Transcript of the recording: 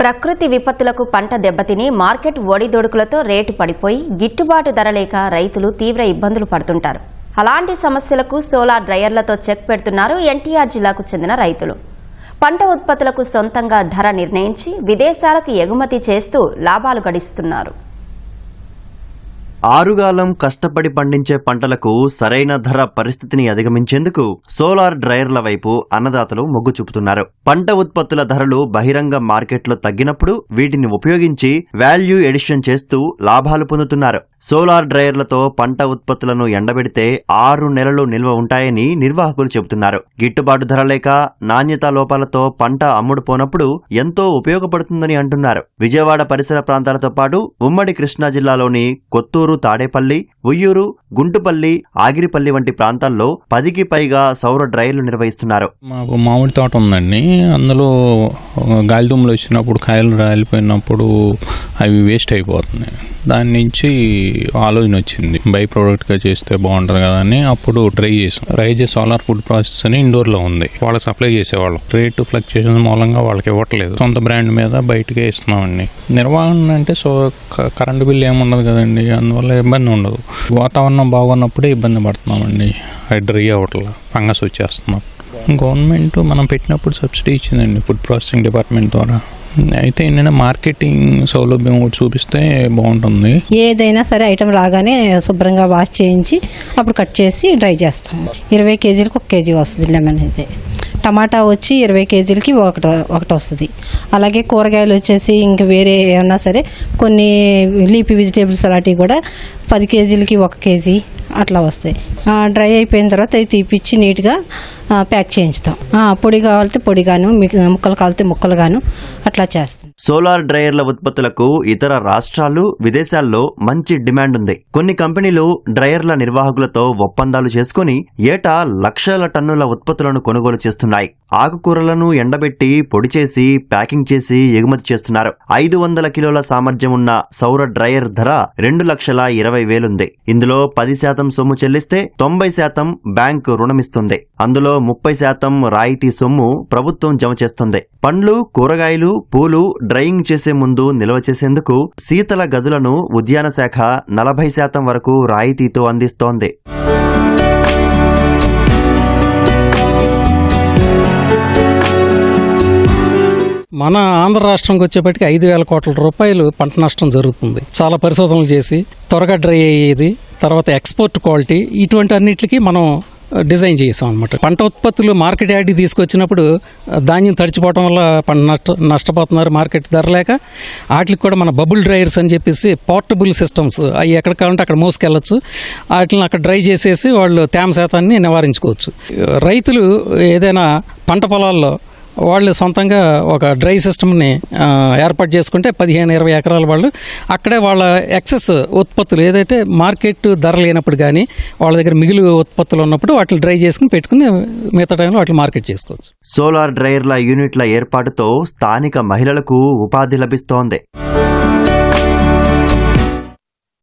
ప్రకృతి విపత్తులకు పంట దెబ్బతిని మార్కెట్ ఒడిదొడుకులతో రేటు పడిపోయి గిట్టుబాటు ధర లేక రైతులు తీవ్ర ఇబ్బందులు పడుతుంటారు. అలాంటి సమస్యలకు సోలార్ డ్రయర్లతో చెక్ పెడుతున్నారు ఎన్టీఆర్ జిల్లాకు చెందిన రైతులు. పంట ఉత్పత్తులకు సొంతంగా ధర నిర్ణయించి విదేశాలకు ఎగుమతి చేస్తూ లాభాలు గడిస్తున్నారు. ఆరుగాలం కష్టపడి పండించే పంటలకు సరైన ధర పరిస్థితిని అధిగమించేందుకు సోలార్ డ్రైయర్ల వైపు అన్నదాతలు మొగ్గు చూపుతున్నారు. పంట ఉత్పత్తుల ధరలు బహిరంగ మార్కెట్లో తగ్గినప్పుడు వీటిని ఉపయోగించి వాల్యూ ఎడిషన్ చేస్తూ లాభాలు పొందుతున్నారు. సోలార్ డ్రైయర్లతో పంట ఉత్పత్తులను ఎండబెడితే ఆరు నెలలు నిల్వ ఉంటాయని నిర్వాహకులు చెబుతున్నారు. గిట్టుబాటు ధర లేక నాణ్యతా లోపాలతో పంట అమ్ముడుపోనప్పుడు ఎంతో ఉపయోగపడుతుందని అంటున్నారు. విజయవాడ పరిసర ప్రాంతాలతో పాటు ఉమ్మడి కృష్ణా జిల్లాలోని కొత్తూరు తాడేపల్లి ఉయ్యూరు గుంటుపల్లి ఆగిరిపల్లి వంటి ప్రాంతాల్లో పదికి పైగా సౌర డ్రైర్లు నిర్వహిస్తున్నారు. మాకు మామిడి తోట ఉందండి. అందులో గాలిదుమ్ములు వచ్చినప్పుడు కాయలు రాలిపోయినప్పుడు అవి వేస్ట్ అయిపోతున్నాయి. దాని నుంచి ఆలోచన వచ్చింది. బై ప్రోడక్ట్గా చేస్తే బాగుంటుంది కదా అని అప్పుడు ట్రై చేసాం. రైజే చేసి సోలార్ ఫుడ్ ప్రాసెస్ అని ఇండోర్లో ఉంది. వాళ్ళకి సప్లై చేసేవాళ్ళం. రేటు ఫ్లక్చుయేషన్ మూలంగా వాళ్ళకి ఇవ్వట్లేదు. సొంత బ్రాండ్ మీద బయటకే ఇస్తున్నామండి. నిర్వహణ అంటే సో క- కరెంటు బిల్ ఏముండదు కదండి. అందువల్ల ఇబ్బంది ఉండదు. వాతావరణం బాగున్నప్పుడే ఇబ్బంది పడుతున్నామండి. అది డ్రై అవ్వట్లా. ఫంగస్ వచ్చేస్తున్నాం. గవర్నమెంట్ మనం పెట్టినప్పుడు సబ్సిడీ ఇచ్చిందండి ఫుడ్ ప్రాసెసింగ్ డిపార్ట్మెంట్ ద్వారా. అయితే ఏంటంటే మార్కెటింగ్ సౌలభ్యం ఒకటి చూపిస్తే బాగుంటుంది. ఏదైనా సరే ఐటెం రాగానే శుభ్రంగా వాష్ చేయించి అప్పుడు కట్ చేసి డ్రై చేస్తాం. ఇరవై కేజీలకు ఒక కేజీ వస్తుంది లెమన్ అయితే. టమాటా వచ్చి ఇరవై కేజీలకి ఒకటి ఒకటి వస్తుంది. అలాగే కూరగాయలు వచ్చేసి ఇంక వేరే ఏమన్నా సరే కొన్ని లీఫీ వెజిటేబుల్స్ అలాంటివి కూడా పది కేజీలకి ఒక కేజీ అట్లా వస్తాయి. డ్రై అయిపోయిన తర్వాత అవి తీపిచ్చి నీట్గా ప్యాక్ చేయించుతాం. పొడి కావాలితే పొడిగాను మిగ- ముక్కలు కావాలితే ముక్కలుగాను అట్లా చేస్తాం. సోలార్ డ్రైయర్ల ఉత్పత్తులకు ఇతర రాష్ట్రాలు విదేశాల్లో మంచి డిమాండ్ ఉంది. కొన్ని కంపెనీలు డ్రైయర్ల నిర్వాహకులతో ఒప్పందాలు చేసుకుని ఏటా లక్షల టన్నుల ఉత్పత్తులను కొనుగోలు చేస్తున్నాయి. ఆకుకూరలను ఎండబెట్టి పొడి చేసి ప్యాకింగ్ చేసి ఎగుమతి చేస్తున్నారు. ఐదు వందల కిలోల సామర్థ్యం ఉన్న సౌర డ్రైయర్ ధర రెండు లక్షల ఇరవై వేలుంది ఇందులో పది శాతం సొమ్ము చెల్లిస్తే తొంభై శాతం బ్యాంకు రుణమిస్తుంది. అందులో ముప్పై శాతం రాయితీ సొమ్ము ప్రభుత్వం జమ చేస్తుంది. పండ్లు కూరగాయలు పూలు డ్రైయింగ్ చేసే ముందు నిల్వ చేసేందుకు శీతల గదులను ఉద్యాన శాఖ నలభై శాతం వరకు రాయితీతో అందిస్తోంది. మన ఆంధ్ర రాష్ట్రంకి వచ్చేప్పటికి ఐదు వేల కోట్ల రూపాయలు పంట నష్టం జరుగుతుంది. చాలా పరిశోధనలు చేసి త్వరగా డ్రై అయ్యేది తర్వాత ఎక్స్పోర్ట్ క్వాలిటీ ఇటువంటి అన్నిటికీ మనం డిజైన్ చేసాం అనమాట పంట ఉత్పత్తులు మార్కెట్ యాడ్ తీసుకొచ్చినప్పుడు ధాన్యం తడిచిపోవడం వల్ల పంట నష్ట నష్టపోతున్నారు మార్కెట్ ధర లేక వాటికి కూడా మన బబుల్ డ్రైయర్స్ అని చెప్పేసి పోర్టబుల్ సిస్టమ్స్ అవి ఎక్కడ కావాలంటే అక్కడ మోసుకెళ్ళచ్చు. వాటిని అక్కడ డ్రై చేసేసి వాళ్ళు తేమ శాతాన్ని నివారించుకోవచ్చు. రైతులు ఏదైనా పంట పొలాల్లో వాళ్ళు సొంతంగా ఒక డ్రై సిస్టమ్ని ఏర్పాటు చేసుకుంటే పదిహేను ఇరవై ఎకరాల వాళ్ళు అక్కడే వాళ్ళ ఎక్సెస్ ఉత్పత్తులు ఏదైతే మార్కెట్ ధర లేనప్పుడు కానీ వాళ్ళ దగ్గర మిగిలి ఉత్పత్తులు ఉన్నప్పుడు వాటిని డ్రై చేసుకుని పెట్టుకుని మిగతా టైంలో వాటిని మార్కెట్ చేసుకోవచ్చు. సోలార్ డ్రైయర్ల యూనిట్ల ఏర్పాటుతో స్థానిక మహిళలకు ఉపాధి లభిస్తోంది.